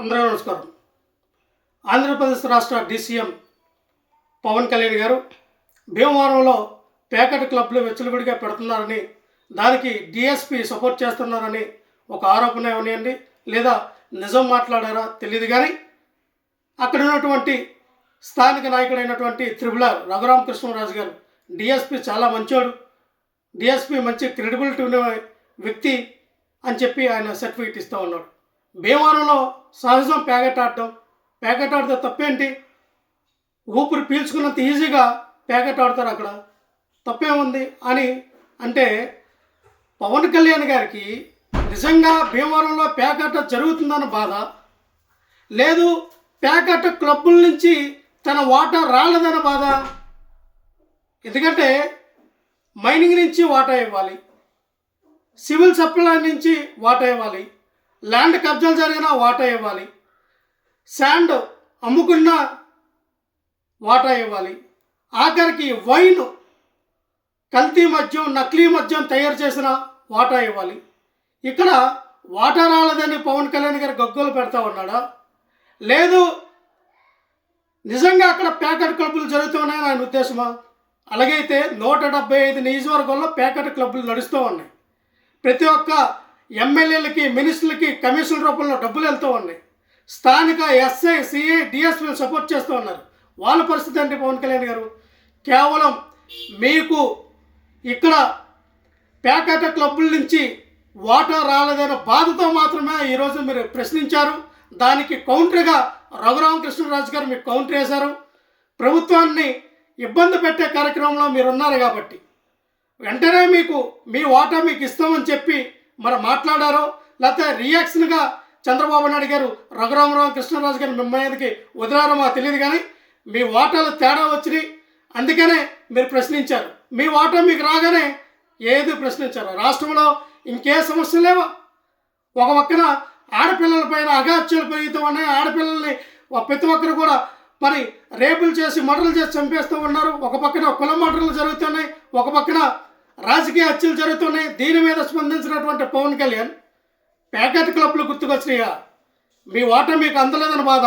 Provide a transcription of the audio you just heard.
అందరూ నమస్కారం. ఆంధ్రప్రదేశ్ రాష్ట్ర డీసీఎం పవన్ కళ్యాణ్ గారు భీమవరంలో ప్యాకెట్ క్లబ్లు వెచ్చలవిడిగా పెడుతున్నారని దానికి డిఎస్పి సపోర్ట్ చేస్తున్నారని ఒక ఆరోపణ ఉన్నాయండి లేదా నిజం మాట్లాడారా తెలియదు కానీ అక్కడ ఉన్నటువంటి స్థానిక నాయకుడైనటువంటి త్రిపులార్ రఘురామకృష్ణరాజు గారు డిఎస్పి చాలా మంచోడు. డిఎస్పి మంచి క్రెడిబిలిటీ ఉన్న వ్యక్తి అని చెప్పి ఆయన సర్టిఫికేట్ ఇస్తూ ఉన్నాడు. భీమవరంలో సహజం ప్యాకెట్ ఆడటం. ప్యాకెట్ ఆడితే తప్పేంటి? ఊపిరి పీల్చుకున్నంత ఈజీగా ప్యాకెట్ ఆడతారు అక్కడ. తప్పేముంది అని అంటే పవన్ కళ్యాణ్ గారికి నిజంగా భీమవరంలో ప్యాకెట్ జరుగుతుందన్న బాధ. లేదు ప్యాకెట్ క్లబ్బుల నుంచి తన వాటా రాలేదన్న బాధ. ఎందుకంటే మైనింగ్ నుంచి వాటా ఇవ్వాలి. సివిల్ సప్లై నుంచి వాటా ఇవ్వాలి. ల్యాండ్ కబ్జాలు జరిగిన వాటా ఇవ్వాలి. శాండ్ అమ్ముకున్న వాటా ఇవ్వాలి. ఆఖరికి వైన్ కల్తీ మద్యం నకిలీ మద్యం తయారు చేసిన వాటా ఇవ్వాలి. ఇక్కడ వాటా రాలేదని పవన్ కళ్యాణ్ గారు గగ్గోలు పెడతా ఉన్నాడా? లేదు నిజంగా అక్కడ ప్యాకెట్ క్లబ్బులు జరుగుతున్నాయని ఆయన ఉద్దేశమా? అలాగైతే నూట డెబ్బై ఐదు నియోజకవర్గంలో ప్యాకెట్ క్లబ్బులు నడుస్తూ ఉన్నాయి. ప్రతి ఒక్క ఎమ్మెల్యేలకి మినిస్టర్లకి కమిషన్ రూపంలో డబ్బులు వెళ్తూ ఉన్నాయి. స్థానిక ఎస్ఐ సిఐ డిఎస్పీలు సపోర్ట్ చేస్తూ ఉన్నారు. వాళ్ళ పరిస్థితి అంటే పవన్ కళ్యాణ్ గారు? కేవలం మీకు ఇక్కడ ప్యాకెట్ క్లబ్బుల నుంచి వాటా రాలేదనే బాధతో మాత్రమే ఈరోజు మీరు ప్రశ్నించారు. దానికి కౌంటర్గా రఘురామకృష్ణరాజు గారు మీకు కౌంటర్ వేశారు. ప్రభుత్వాన్ని ఇబ్బంది పెట్టే కార్యక్రమంలో మీరు ఉన్నారు కాబట్టి వెంటనే మీకు మీ వాటా మీకు ఇస్తామని చెప్పి మరి మాట్లాడారో? లేకపోతే రియాక్షన్గా చంద్రబాబు నాయుడు గారు రఘురామరావు కృష్ణరాజు గారు మిమ్మల్ని మీదకి వదిలారో మాకు తెలియదు కానీ మీ వాటాలు తేడా వచ్చినాయి. అందుకనే మీరు ప్రశ్నించారు. మీ వాటా మీకు రాగానే ఏది ప్రశ్నించారు? రాష్ట్రంలో ఇంకే సమస్యలు లేవా? ఒక పక్కన ఆడపిల్లలపైన అగాత్యాలు పెరుగుతూ ఉన్నాయి. ఆడపిల్లల్ని ఒక ప్రతి ఒక్కరు కూడా మరి రేపులు చేసి మర్డర్లు చేసి చంపేస్తూ ఉన్నారు. ఒక పక్కన కుల మర్డర్లు జరుగుతున్నాయి. ఒక పక్కన రాజకీయ హత్యలు జరుగుతున్నాయి. దీని మీద స్పందించినటువంటి పవన్ కళ్యాణ్ ప్యాకెట్ క్లబ్లు గుర్తుకొచ్చినాయా? మీ ఓట మీకు అందలేదని బాధ.